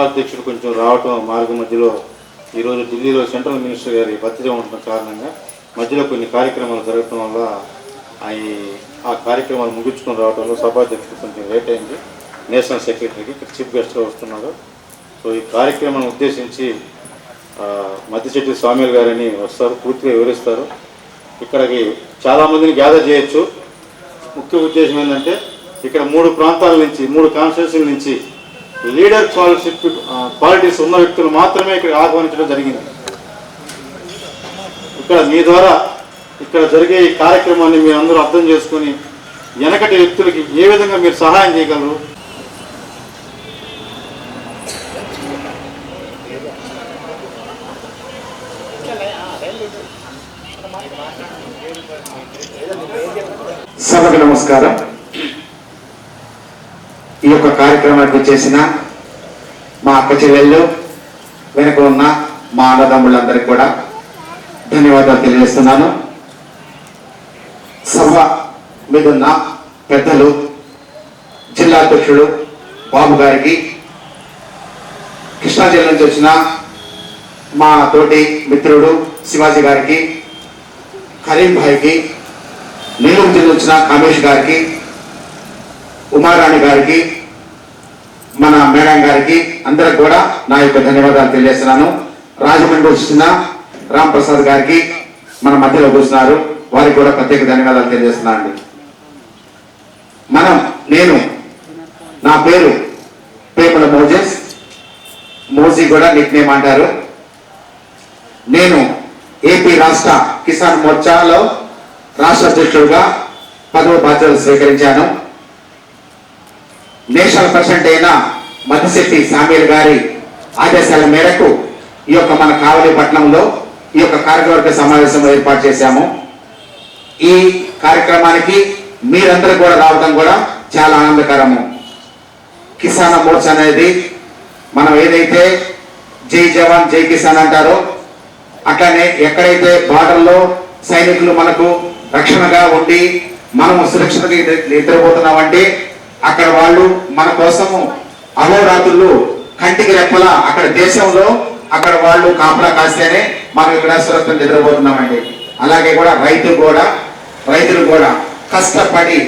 ఉపాధ్యక్షుడు సభాధ్యక్షుడు కొంచెం రావటం మార్గ మధ్యలో ఈరోజు ఢిల్లీలో సెంట్రల్ మినిస్టర్ గారి బర్త్డే ఉండటం కారణంగా మధ్యలో కొన్ని కార్యక్రమాలు జరగటం వల్ల ఆ- ఆ కార్యక్రమాలు ముగించుకొని రావడంలో సభాధ్యక్షుడు కొంచెం లేట్ అయింది. నేషనల్ సెక్రటరీకి ఇక్కడ చీఫ్ గెస్ట్గా వస్తున్నారు సో ఈ కార్యక్రమాన్ని ఉద్దేశించి ఆ, మద్దిశెట్టి స్వామిలు గారని వస్తారు పూర్తిగా వివరిస్తారు. ఇక్కడికి చాలామందిని గ్యాదర్ చేయొచ్చు. ముఖ్య ఉద్దేశం ఏంటంటే ఇక్కడ మూడు ప్రాంతాల నుంచి మూడు కాన్స్టిట్యూన్సీల నుంచి లీడర్ క్వాలిషిప్ క్వాలిటీస్ ఉన్న వ్యక్తులు మాత్రమే ఇక్కడ ఆహ్వానించడం జరిగింది. ఇక్కడ మీ ద్వారా ఇక్కడ జరిగే ఈ కార్యక్రమాన్ని మీరు అందరూ అర్థం చేసుకొని వెనకటి వ్యక్తులకి ఏ విధంగా మీరు సహాయం చేయగలరు? సభకు నమస్కారం. యొక్క కార్యక్రమానికి చేసిన మా అక్క చెల్లెళ్ళు వెనుక ఉన్న మా అన్నదమ్ములందరికీ కూడా ధన్యవాదాలు తెలియజేస్తున్నాను. సభ మీదున్న పెద్దలు జిల్లా అధ్యక్షుడు బాబు గారికి కృష్ణా జిల్లా నుంచి వచ్చిన మా తోటి మిత్రుడు శివాజీ గారికి కరీం భాయ్కి నెల్లూరు జిల్లా వచ్చిన కామేష్ గారికి ఉమారాణి గారికి మన మేడం గారికి అందరికి కూడా నా యొక్క ధన్యవాదాలు తెలియజేస్తున్నాను. రాజమండ్రి వచ్చిన రామ్ ప్రసాద్ గారికి మన మధ్యలో కూర్చున్నారు. వారికి కూడా ప్రత్యేక ధన్యవాదాలు తెలియజేస్తున్నాను మనం నేను నా పేరు పేపల మోజెస్. మోజీ కూడా నిక్ నేమ్ అంటారు. నేను ఏపీ రాష్ట్ర కిసాన్ మోర్చాలో రాష్ట్ర అధ్యక్షుడుగా పదవ బాధ్యతలు స్వీకరించాను. నేషనల్ ప్రెసిడెంట్ అయిన మధుశెట్టి సామీల్ గారి ఆదేశాల మేరకు ఈ యొక్క మన కావలి పట్టణంలో ఈ యొక్క కార్యవర్గ సమావేశం ఏర్పాటు చేశాము. ఈ కార్యక్రమానికి మీరందరూ కూడా రావడం కూడా చాలా ఆనందకరము. కిసాన్ మోర్చా అనేది మనం ఏదైతే జై జవాన్ జై కిసాన్ అంటారో అట్లనే ఎక్కడైతే బార్డర్లో సైనికులు మనకు రక్షణగా ఉండి మనము సురక్షితంగా నిద్రపోతున్నామంటే అక్కడ వాళ్ళు మన కోసము అహోరాత్రులు కంటికి రెప్పలా అక్కడ దేశంలో అక్కడ వాళ్ళు కాపలా కాస్తేనే మనం ఇక్కడ సురక్షణ నిద్రపోతున్నామండి. అలాగే కూడా రైతు కూడా రైతులు కూడా కష్టపడి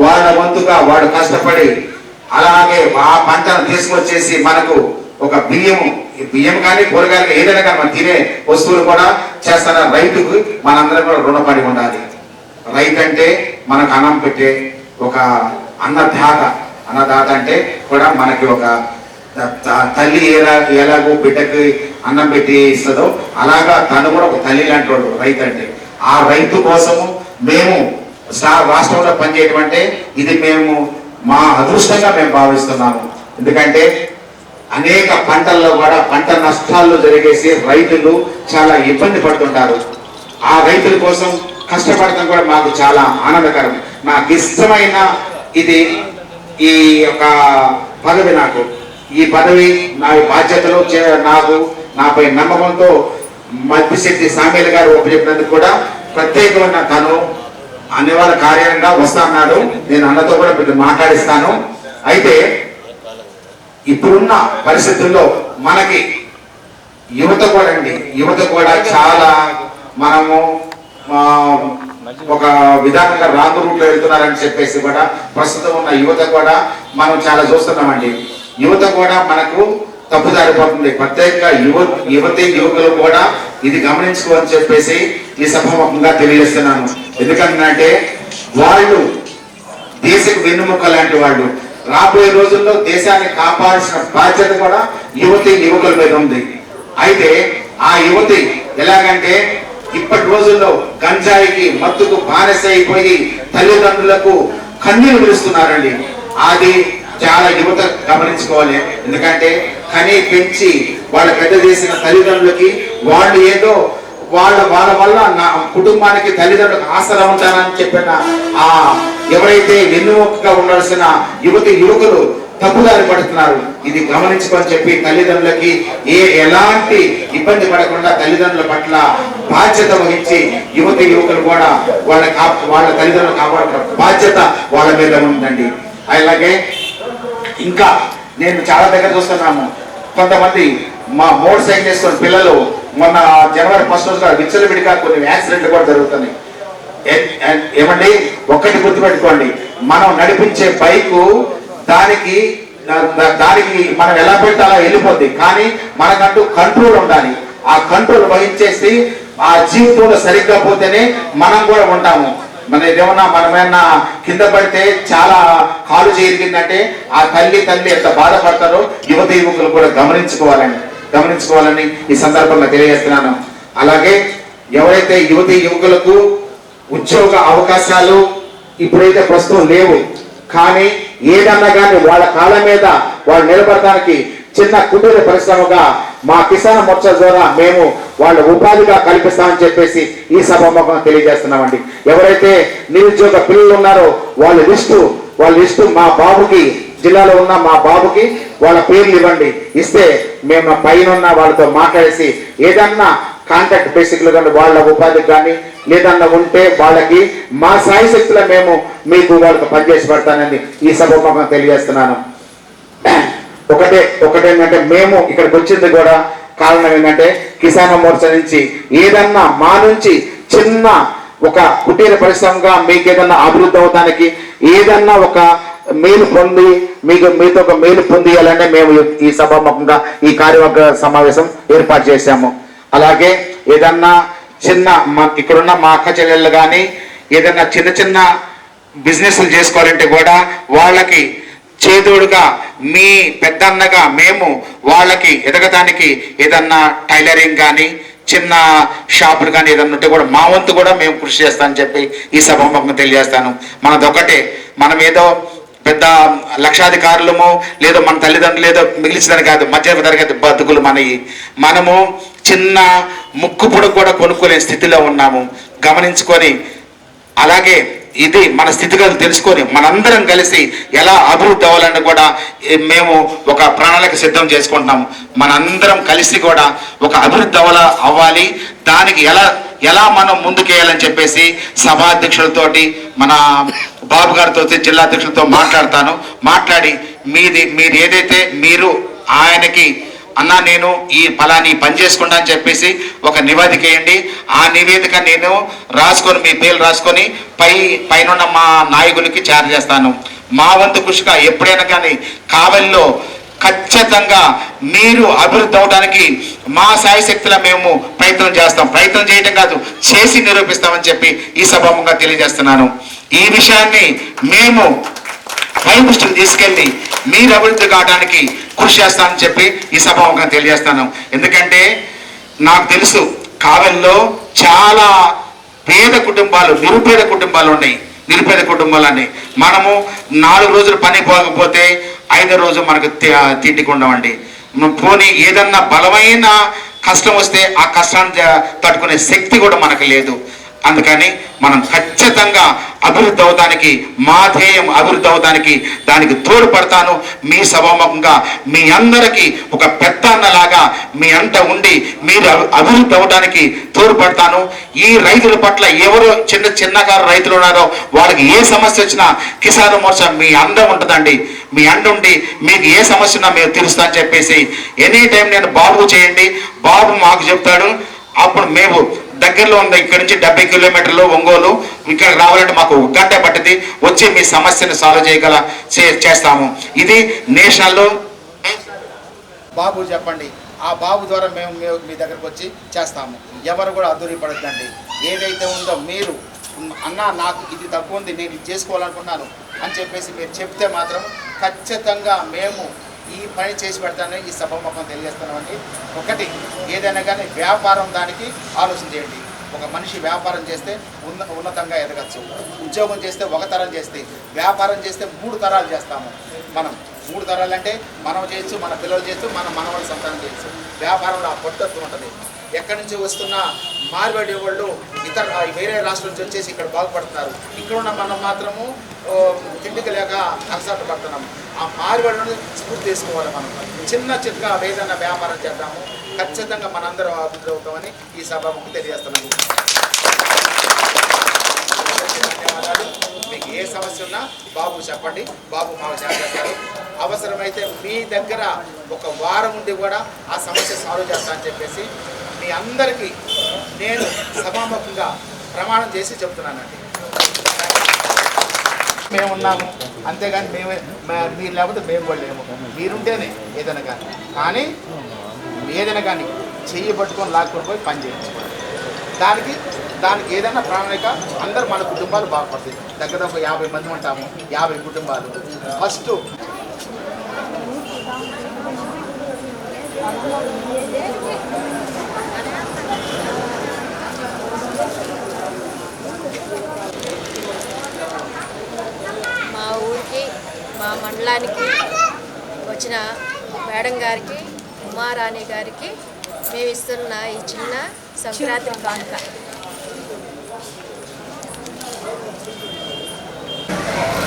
వాళ్ళ వంతుగా వాడు కష్టపడి అలాగే ఆ పంటను తీసుకొచ్చేసి మనకు ఒక బియ్యం బియ్యం కానీ కూరగాయలు ఏదైనా కానీ మనం తినే వస్తువులు కూడా చేస్తున్న రైతుకు మనందరం కూడా రుణపడి ఉండాలి. రైతు అంటే మనకు అన్నం పెట్టే ఒక అన్నదాత. అన్నదాత అంటే కూడా మనకి ఒక తల్లి ఎలా ఎలాగో బిడ్డకి అన్నం పెట్టి ఇస్తుందో అలాగా తను కూడా ఒక తల్లి లాంటి వాడు రైతు అంటే. ఆ రైతు కోసము మేము రాష్ట్రంలో పనిచేయటమంటే ఇది మేము మా అదృష్టంగా మేము భావిస్తున్నాము. ఎందుకంటే అనేక పంటల్లో కూడా పంట నష్టాల్లో జరిగేసి రైతులు చాలా ఇబ్బంది పడుతుంటారు. ఆ రైతుల కోసం కష్టపడటం కూడా మాకు చాలా ఆనందకరం. నాకు ఇష్టమైన ఇది ఈ యొక్క పదవి నాకు. ఈ పదవి నా బాధ్యతలు చే- నాకు నాపై నమ్మకంతో మద్దిశెట్టి సామేలు గారు ఒప్పచెప్పినందుకు కూడా ప్రత్యేకమైన తను అనివార్య కార్యంగా వస్తా అన్నాడు. నేను అన్నతో కూడా మీరు మాట్లాడిస్తాను. అయితే ఇప్పుడున్న పరిస్థితుల్లో మనకి యువత కూడా అండి. యువత కూడా చాలా మనము ఒక విధానంగా రాంగ్ రూట్లో వెళ్తున్నారని చెప్పేసి కూడా ప్రస్తుతం ఉన్న యువత కూడా మనం చాలా చూస్తున్నామండి. యువత కూడా మనకు తప్పుదారిపోతుంది ప్రత్యేకంగా యువ యువతి యువకులు కూడా ఇది గమనించుకోవని చెప్పేసి ఈ సభాముఖంగా తెలియజేస్తున్నాను. ఎందుకంటే వాళ్ళు దేశకు వెన్నుముక్క లాంటి వాళ్ళు. రాబోయే రోజుల్లో దేశాన్ని కాపాడాల్సిన బాధ్యత కూడా యువతి యువకుల మీద ఉంది. అయితే ఆ యువతి ఎలాగంటే ఇప్పటి రోజుల్లో గంజాయికి మత్తుకు బానిస అయిపోయి తల్లిదండ్రులకు కన్నీరు విడుస్తున్నారండి. అది చాలా యువత గమనించుకోవాలి. ఎందుకంటే కని పెంచి వాళ్ళ పెద్ద చేసిన తల్లిదండ్రులకి వాళ్ళు ఏదో వాళ్ళ వాళ్ళ వల్ల నా కుటుంబానికి తల్లిదండ్రులకు ఆసరా ఉంటారని చెప్పిన ఆ ఎవరైతే వెన్నుమొక్కగా ఉండాల్సిన యువతి యువకులు తప్పుదారి పడుతున్నారు. ఇది గమనించుకొని చెప్పి తల్లిదండ్రులకి ఏ ఎలాంటి ఇబ్బంది పడకుండా తల్లిదండ్రుల పట్ల బాధ్యత వహించి యువతి యువకులు కూడా వాళ్ళ కా- వాళ్ళ తల్లిదండ్రులు కాపాడుతున్న బాధ్యత వాళ్ళ మీద ఉందండి. అలాగే ఇంకా నేను చాలా దగ్గర చూస్తున్నాము. కొంతమంది మా మోటార్ సైకిల్ వేసుకున్న పిల్లలు మొన్న జనవరి ఫస్ట్ రోజుగా విచ్చలవిడిగా కొన్ని యాక్సిడెంట్లు కూడా జరుగుతున్నాయి. ఏమండి? ఒక్కటి గుర్తుపెట్టుకోండి. మనం నడిపించే బైకు దానికి దానికి మనం ఎలా పెట్టాలో వెళ్ళిపోద్ది. కానీ మనకంటూ కంట్రోల్ ఉండాలి. ఆ కంట్రోల్ వహించేసి ఆ జీవితంలో సరిగ్గా పోతేనే మనం కూడా ఉంటాము. మన ఏమన్నా మనమేమన్నా కింద పడితే చాలా కాలు చేరిగిందంటే ఆ తల్లి తల్లి ఎంత బాధపడతారో యువత యువకులు కూడా గమనించుకోవాలని గమనించుకోవాలని ఈ సందర్భంగా తెలియజేస్తున్నాను. అలాగే ఎవరైతే యువతి యువకులకు ఉద్యోగ అవకాశాలు ఇప్పుడైతే ప్రస్తుతం లేవు కానీ ఏదన్నా కానీ వాళ్ళ కాళ్ళ మీద వాళ్ళు నిలబడటానికి చిన్న కుటీర పరిశ్రమగా మా కిసాన్ మోర్చా ద్వారా మేము వాళ్ళ ఉపాధిగా కల్పిస్తామని చెప్పేసి ఈ సభాముఖంగా తెలియజేస్తున్నామండి. ఎవరైతే నిరుద్యోగ పిల్లలు ఉన్నారో వాళ్ళ లిస్టు వాళ్ళ లిస్టు మా బాబుకి జిల్లాలో ఉన్న మా బాబుకి వాళ్ళ పేర్లు ఇవ్వండి. ఇస్తే మేము పైన ఉన్న వాళ్ళతో మాట్లాడేసి ఏదన్నా కాంట్రాక్ట్ బేసిక్లు కానీ వాళ్ళ ఉపాధి కానీ లేదన్నా ఉంటే వాళ్ళకి మా సాయి మేము మీకు వాళ్ళకి పనిచేసి పెడతానని ఈ సభాముఖంగా తెలియజేస్తున్నాను. ఒకటే ఒకటేంటంటే మేము ఇక్కడికి వచ్చింది కూడా కారణం ఏంటంటే కిసాన్ మోర్చా నుంచి ఏదన్నా మా నుంచి చిన్న ఒక కుటీర పరిశ్రమగా మీకు ఏదన్నా అభివృద్ధి అవడానికి ఏదన్నా ఒక మేలు పొంది మీకు మీతో ఒక మేలు పొందియాలంటే మేము ఈ- ఈ సభాముఖంగా ఈ కార్యవర్గ సమావేశం ఏర్పాటు చేశాము. అలాగే ఏదన్నా చిన్న మా ఇక్కడున్న మా అక్క చెల్లెళ్ళు కానీ ఏదన్నా చిన్న చిన్న బిజినెస్లు చేసుకోవాలంటే కూడా వాళ్ళకి చేదోడుగా మీ పెద్దన్నగా మేము వాళ్ళకి ఎదగటానికి ఏదన్నా టైలరింగ్ కానీ చిన్న షాపులు కానీ ఏదన్నా ఉంటే కూడా మా వంతు కూడా మేము కృషి చేస్తామని చెప్పి ఈ సభాముఖంగా తెలియజేస్తాను. మనదొకటే. మనం ఏదో పెద్ద లక్షాధికారులము లేదో మన తల్లిదండ్రులు లేదో మిగిలించదని కాదు మధ్య తరగతి బతుకులు మనవి మనము చిన్న ముక్కు పొడుగు కూడా కొనుక్కోలేని స్థితిలో ఉన్నాము. గమనించుకొని అలాగే ఇది మన స్థితిగతులు తెలుసుకొని మనందరం కలిసి ఎలా అభివృద్ధి అవ్వాలని కూడా మేము ఒక ప్రణాళిక సిద్ధం చేసుకుంటున్నాము. మనందరం కలిసి కూడా ఒక అభివృద్ధి అవ్వాల అవ్వాలి. దానికి ఎలా ఎలా మనం ముందుకేయాలని చెప్పేసి సభాధ్యక్షులతోటి మన బాబు గారితో జిల్లా అధ్యక్షులతో మాట్లాడతాను. మాట్లాడి మీది మీరు ఏదైతే మీరు ఆయనకి అన్నా నేను ఈ ఫలాని పని చేసుకుంటా అని చెప్పేసి ఒక నివేదిక వేయండి ఆ నివేదిక నేను రాసుకొని మీ పేర్లు రాసుకొని పై పైన మా నాయకులకి చేర చేస్తాను. మా వంతు కృషిగా ఎప్పుడైనా కానీ కావలిలో ఖచ్చితంగా మీరు అభివృద్ధి అవడానికి మా సాయశక్తిలో మేము ప్రయత్నం చేస్తాం. ప్రయత్నం చేయటం కాదు చేసి నిరూపిస్తామని చెప్పి ఈ సభాముగా తెలియజేస్తున్నాను. ఈ విషయాన్ని మేము పై దృష్టికి తీసుకెళ్ళి మీరు అభివృద్ధి కావడానికి కృషి చేస్తామని చెప్పి ఈ సభాముఖంగా తెలియజేస్తాను. ఎందుకంటే నాకు తెలుసు కావెల్లో చాలా పేద కుటుంబాలు నిరుపేద కుటుంబాలు ఉన్నాయి. నిరుపేద కుటుంబాలని మనము నాలుగు రోజులు పని పోకపోతే ఐదో రోజు మనకు తి- తిండికి పోనీ ఏదన్నా బలమైన కష్టం వస్తే ఆ కష్టాన్ని తట్టుకునే శక్తి కూడా మనకు లేదు. అందుకని మనం ఖచ్చితంగా అభివృద్ధి అవడానికి మా ధ్యేయం అభివృద్ధి అవడానికి దానికి తోడ్పడతాను మీ సభాముఖంగా మీ అందరికీ ఒక పెద్ద అన్నలాగా మీ అంట ఉండి మీరు అభి- అభివృద్ధి అవడానికి తోడ్పడతాను ఈ రైతుల పట్ల ఎవరు చిన్న చిన్నగా రైతులు ఉన్నారో వాళ్ళకి ఏ సమస్య వచ్చినా కిసాన్ మోర్చా మీ అందం ఉంటుందండి. మీ అండ ఉండి మీకు ఏ సమస్య ఉన్నా మీరు తీరుస్తా అని చెప్పేసి ఎనీ టైం నేను బాబు చేయండి. బాబు మాకు చెప్తాడు. అప్పుడు మేము దగ్గరలో ఉంది ఇక్కడ నుంచి డెబ్బై కిలోమీటర్లు ఒంగోలు ఇక్కడ రావాలంటే మాకు గంట పట్టింది. వచ్చి మీ సమస్యను సాల్వ్ చేయగల చే- చేస్తాము. ఇది నేషనల్ బాబు చెప్పండి. ఆ బాబు ద్వారా మేము మీ- మీ దగ్గరకు వచ్చి చేస్తాము. ఎవరు కూడా అధూరిపడద్దండి. ఏదైతే ఉందో మీరు అన్న నాకు ఇది తక్కువ ఉంది నేను ఇది చేసుకోవాలనుకున్నాను అని చెప్పేసి మీరు చెప్తే మాత్రం ఖచ్చితంగా మేము ఈ పని చేసి పెడతానని ఈ సభముఖం తెలియజేస్తామండి ఒకటి ఏదైనా కానీ వ్యాపారం దానికి ఆలోచన చేయండి. ఒక మనిషి వ్యాపారం చేస్తే ఉన్న ఉన్నతంగా ఎదగచ్చు. ఉద్యోగం చేస్తే ఒక తరం చేస్తే వ్యాపారం చేస్తే మూడు తరాలు చేస్తాము. మనం మూడు తరాలు అంటే మనం చేయొచ్చు మన పిల్లలు చేయొచ్చు మన మనవాళ్ళు సంతానం చేయొచ్చు. వ్యాపారంలో ఆ పొట్టత్తు ఉంటుంది. ఎక్కడి నుంచి వస్తున్న మార్వాడి వాళ్ళు ఇతర వేరే రాష్ట్రం నుంచి వచ్చేసి ఇక్కడ బాగుపడుతున్నారు. ఇక్కడ ఉన్న మనం మాత్రము తిండికి లేక అలసాట పడుతున్నాం. ఆ మార్వాడిని స్ఫూర్తి తీసుకోవాలి మనం. చిన్న చిన్నగా ఏదైనా వ్యాపారం చేద్దాము ఖచ్చితంగా మనందరం అభివృద్ధి అవుతామని ఈ సభకు తెలియజేస్తున్నాము ధన్యవాదాలు. మీకు ఏ సమస్య ఉన్నా బాబు చెప్పండి. బాబు మాకు చేస్తారు. అవసరమైతే మీ దగ్గర ఒక వారం ఉండి కూడా ఆ సమస్య సాల్వ్ చేస్తా అని చెప్పేసి మీ అందరికీ నేను సభాముఖంగా ప్రమాణం చేసి చెప్తున్నానండి మేము ఉన్నాము. అంతేగాని మేమే మే- మీరు లేకపోతే మేము కూడా లేము. మీరుంటేనే ఏదైనా కానీ. కానీ ఏదైనా కానీ చెయ్యి పట్టుకొని లాక్కొని పోయి పని చేయించుకోండి. దానికి దానికి ఏదైనా ప్రణాళిక అందరూ మన కుటుంబాలు బాగుపడతాయి. దగ్గర ఒక యాభై మంది ఉంటాము. యాభై కుటుంబాలు. ఫస్ట్ మా ఊరికి మా మండలానికి వచ్చిన మేడం గారికి ఉమారాణి గారికి మేము ఇస్తున్న ఈ చిన్న సంక్రాంతి కానుక.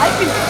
అయిపోయింది.